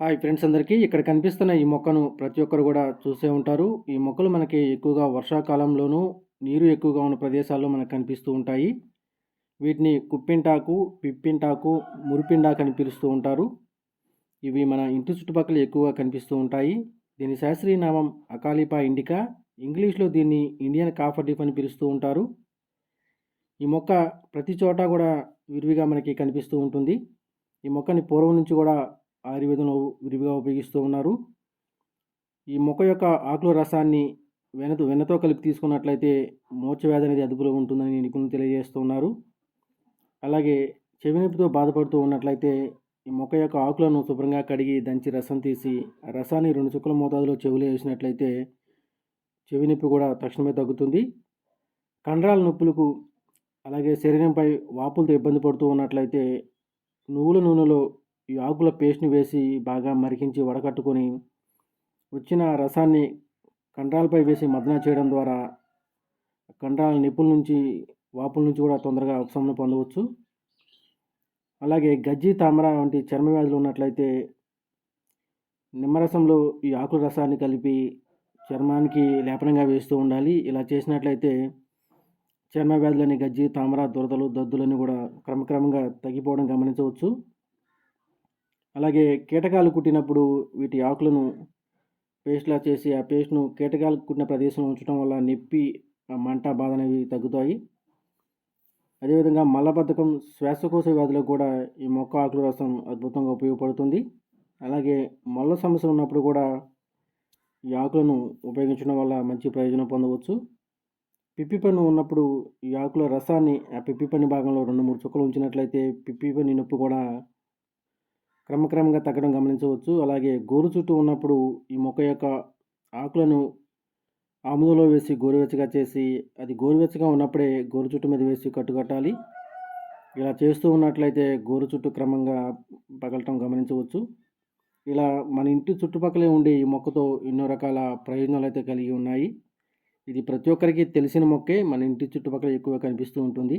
Hi friends అందరికీ. ఇక్కడ కనిపిస్తున్న ఈ మొక్కను ప్రతి ఒక్కరు కూడా చూసే ఉంటారు. ఈ మొక్కలు మనకి ఎక్కువగా వర్షాకాలంలోనూ నీరు ఎక్కువగా ఉన్న ప్రదేశాల్లో మనకు కనిపిస్తూ ఉంటాయి. వీటిని కుప్పింటాకు పిప్పింటాకు మురిపిండాకు అని పిలుస్తూ ఉంటారు. ఇవి మన ఇంటి చుట్టుపక్కల ఎక్కువగా కనిపిస్తూ ఉంటాయి. దీని శాస్త్రీయ నామం అకాలిపా ఇండికా. ఇంగ్లీష్లో దీన్ని ఇండియన్ కాఫర్ అని పిలుస్తూ ఉంటారు. ఈ మొక్క ప్రతి చోట కూడా విరివిగా మనకి కనిపిస్తూ ఉంటుంది. ఈ మొక్కని పూర్వం నుంచి కూడా ఆయుర్వేదంలో విరివిగా ఉపయోగిస్తూ ఉన్నారు. ఈ మొక్క యొక్క ఆకుల రసాన్ని వెనతో వెనతో కలిపి తీసుకున్నట్లయితే మోచవ్యాధి అనేది అదుపులో ఉంటుందని నిపుణులు తెలియజేస్తున్నారు అలాగే చెవినొప్పితో బాధపడుతూ ఉన్నట్లయితే ఈ మొక్క యొక్క ఆకులను శుభ్రంగా కడిగి దంచి రసం తీసి రసాన్ని రెండు చుక్కల మోతాదులో చెవులు వేసినట్లయితే చెవి నొప్పి కూడా తక్షణమే తగ్గుతుంది. కండరాల నొప్పులకు అలాగే శరీరంపై వాపులతో ఇబ్బంది పడుతూ ఉన్నట్లయితే నువ్వుల నూనెలో ఈ ఆకుల పేస్ట్ని వేసి బాగా మరిగించి వడకట్టుకొని వచ్చిన రసాన్ని కండరాలపై వేసి మదన చేయడం ద్వారా కండరాల నిప్పుల నుంచి వాపుల నుంచి కూడా తొందరగా ఉపశమనం పొందవచ్చు. అలాగే గజ్జి తామర వంటి చర్మ వ్యాధులు ఉన్నట్లయితే నిమ్మరసంలో ఈ ఆకుల రసాన్ని కలిపి చర్మానికి లేపనంగా వేస్తూ ఉండాలి. ఇలా చేసినట్లయితే చర్మ వ్యాధులని గజ్జి తామర దురదలు దద్దులని కూడా క్రమక్రమంగా తగ్గిపోవడం గమనించవచ్చు. అలాగే కీటకాలు కుట్టినప్పుడు వీటి ఆకులను పేస్ట్లా చేసి ఆ పేస్ట్ను కీటకాలు కుట్టిన ప్రదేశంలో ఉంచడం వల్ల నొప్పి మంట బాధ అనేవి తగ్గుతాయి. అదేవిధంగా మలబద్ధకం శ్వాసకోశ వ్యాధులకు కూడా ఈ మొక్క ఆకుల రసం అద్భుతంగా ఉపయోగపడుతుంది. అలాగే మల్ల సమస్యలు ఉన్నప్పుడు కూడా ఈ ఆకులను ఉపయోగించడం వల్ల మంచి ప్రయోజనం పొందవచ్చు. పిప్పి పన్ను ఉన్నప్పుడు ఈ ఆకుల రసాన్ని ఆ పిప్పి పని భాగంలో రెండు మూడు చుక్కలు ఉంచినట్లయితే పిప్పి పని నొప్పి కూడా క్రమక్రమంగా తగ్గడం గమనించవచ్చు. అలాగే గోరు చుట్టూ ఉన్నప్పుడు ఈ మొక్క యొక్క ఆకులను ఆముదంలో వేసి గోరువెచ్చగా చేసి అది గోరువెచ్చగా ఉన్నప్పుడే గోరు చుట్టు మీద వేసి కట్టుకట్టాలి. ఇలా చేస్తూ ఉన్నట్లయితే గోరు చుట్టూ క్రమంగా పగలటం గమనించవచ్చు. ఇలా మన ఇంటి చుట్టుపక్కలే ఉండే ఈ మొక్కతో ఎన్నో రకాల ప్రయోజనాలు అయితే కలిగి ఉన్నాయి. ఇది ప్రతి ఒక్కరికి తెలిసిన మొక్కే మన ఇంటి చుట్టుపక్కల ఎక్కువ కనిపిస్తూ ఉంటుంది.